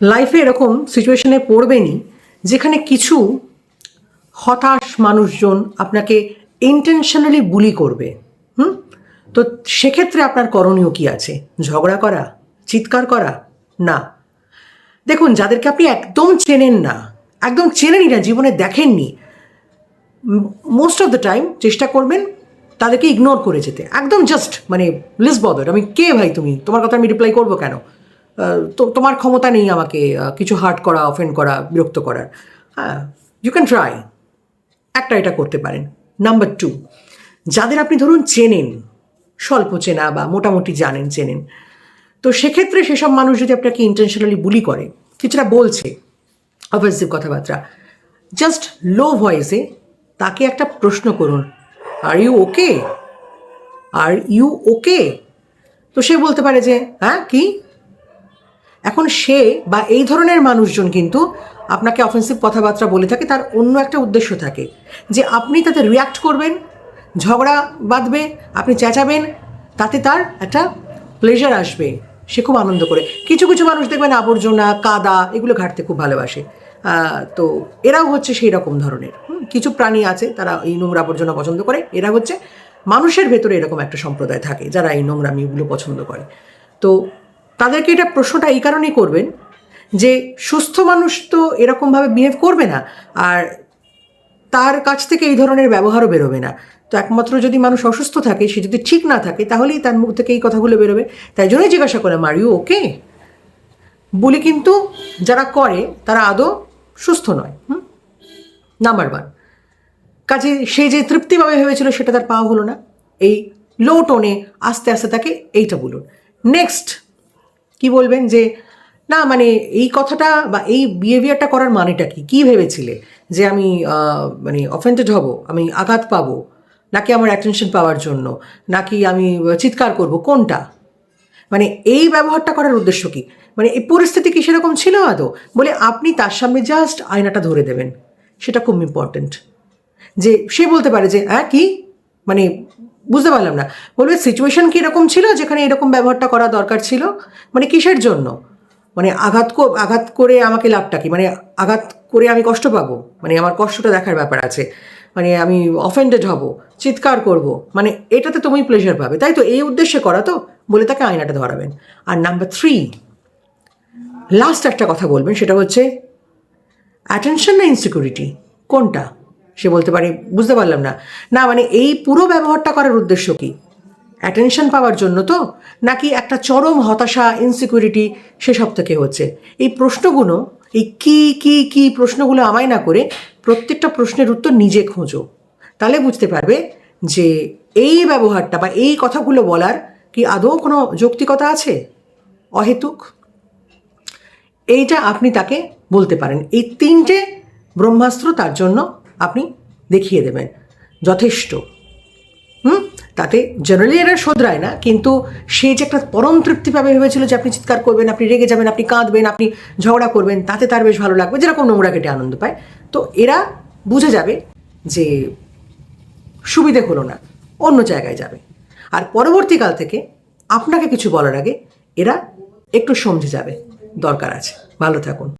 লাইফে এরকম সিচুয়েশনে পড়বেনই, যেখানে কিছু হতাশ মানুষজন আপনাকে ইন্টেনশনালি বুলি করবে। হুম? তো সেক্ষেত্রে আপনার করণীয় কি আছে? ঝগড়া করা? চিৎকার করা? না। দেখুন, যাদেরকে আপনি একদম চেনেন না, একদম চেনেনই না, জীবনে দেখেননি মোস্ট অফ দ্য টাইম চেষ্টা করবেন তাদেরকে ইগনোর করে যেতে। একদম জাস্ট মানে লিস বদার আমি, কে ভাই তুমি? তোমার কথা আমি রিপ্লাই করব কেন? তো তোমার ক্ষমতা নেই আমাকে কিছু হার্ট করা অফেন্ড করা, বিরক্ত করার। হ্যাঁ ইউ ক্যান ট্রাই একটা এটা করতে পারেন। নাম্বার টু যাদের আপনি ধরুন চেনেন, স্বল্প চেনা বা মোটামুটি জানেন, চেনেন, তো সেক্ষেত্রে সেসব মানুষ যদি আপনাকে ইন্টেনশনালি বুলি করে, কিছুটা বলছে অফেন্সিভ কথাবার্তা জাস্ট লো ভয়েসে তাকে একটা প্রশ্ন করুন are you okay are you okay তো সে বলতে পারে যে হ্যাঁ কি? এখন সে বা এই ধরনের মানুষজন কিন্তু আপনাকে অফেন্সিভ কথাবার্তা বলে থাকে, তার অন্য একটা উদ্দেশ্য থাকে যে আপনি তাতে রিয়াক্ট করবেন, ঝগড়া বাঁধবে, আপনি চেঁচাবেন, তাতে তার একটা প্লেজার আসবে, সে খুব আনন্দ করে। কিছু কিছু মানুষ দেখবেন আবর্জনা, কাদা, এগুলো ঘাটতে খুব ভালোবাসে। তো এরাও হচ্ছে সেই রকম ধরনের। কিছু প্রাণী আছে তারা এই নোংরা আবর্জনা পছন্দ করে, এরা হচ্ছে মানুষের ভেতরে এরকম একটা সম্প্রদায় থাকে যারা এই নোংরামিগুলো পছন্দ করে। তো তাদেরকে এটা প্রশ্নটা এই কারণেই করবেন যে সুস্থ মানুষ তো এরকমভাবে বিহেভ করবে না, আর তার কাছ থেকে এই ধরনের ব্যবহারও বেরোবে না। তো একমাত্র যদি মানুষ অসুস্থ থাকে, সে যদি ঠিক না থাকে, তাহলেই তার মুখ থেকে এই কথাগুলো বেরোবে। তাই জন্যই জিজ্ঞাসা করে মারিও ওকে বলে কিন্তু যারা করে, তারা আদৌ সুস্থ নয়। হুম? নাম্বার ওয়ান কাজে সে যে তৃপ্তিভাবে ভেবেছিল, সেটা তার পাওয়া হলো না। এই লো টোনে আস্তে আস্তে তাকে এইটা বলুন। নেক্সট কি বলবেন যে, না মানে এই কথাটা বা এই বিহেভিয়ারটা করার মানেটা কি? কী ভেবেছিলে যে আমি মানে অফেন্টেড হব? আমি আঘাত পাবো? নাকি আমার অ্যাটেনশন পাওয়ার জন্য? নাকি আমি চিৎকার করব? কোনটা? মানে এই ব্যবহারটা করার উদ্দেশ্য কি? মানে এই পরিস্থিতি কি সেরকম ছিল আদৌ? বলে আপনি তার সামনে জাস্ট আয়নাটা ধরে দেবেন। সেটা খুব ইম্পর্ট্যান্ট যে সে বলতে পারে যে হ্যাঁ কি? মানে বুঝতে পারলাম না। বলবে সিচুয়েশন কি এরকম ছিল? যেখানে এরকম ব্যবহারটা করা দরকার ছিল? মানে কিসের জন্য? মানে আঘাত আঘাত করে আমাকে লাভটা কি? মানে আঘাত করে আমি কষ্ট পাবো? মানে আমার কষ্টটা দেখার ব্যাপার আছে। মানে আমি অফেন্ডেড হব, চিৎকার করব। মানে এটাতে তুমি প্লেজার পাবে। তাই তো? এই উদ্দেশ্যে করা তো? বলে তাকে আয়নাটা ধরাবেন। আর নাম্বার থ্রি লাস্ট একটা কথা বলবেন, সেটা হচ্ছে অ্যাটেনশন না ইনসিকিউরিটি কোনটা? সে বলতে পারে, বুঝতে পারলাম না। না মানে এই পুরো ব্যবহারটা করার উদ্দেশ্য কি? অ্যাটেনশন পাওয়ার জন্য তো? নাকি একটা চরম হতাশা ইনসিকিউরিটি সেসব থেকে হচ্ছে? এই প্রশ্নগুলো, এই কি কি কি প্রশ্নগুলো আমায় না করে প্রত্যেকটা প্রশ্নের উত্তর নিজে খোঁজো। তাহলে বুঝতে পারবে যে এই ব্যবহারটা বা এই কথাগুলো বলার কি আদৌ কোনো যৌক্তিকতা আছে? অহেতুক? এইটা আপনি তাকে বলতে পারেন। এই তিনটে ব্রহ্মাস্ত্র তার জন্য আপনি দেখিয়ে দেবেন। যথেষ্ট। হুম? তাতে জেনারেলি এরা শোধরায় না, কিন্তু সে যে একটা পরম তৃপ্তি পাবে ভেবেছিল যে আপনি চিৎকার করবেন, আপনি রেগে যাবেন, আপনি কাঁদবেন, আপনি ঝগড়া করবেন, তাতে তার বেশ ভালো লাগবে। যেরকম নোংরা কেটে আনন্দ পায়। তো এরা বুঝে যাবে যে সুবিধে হলো না, অন্য জায়গায় যাবে। আর পরবর্তীকাল থেকে আপনাকে কিছু বলার আগে এরা একটু সমঝে যাবে। দরকার আছে। ভালো থাকুন।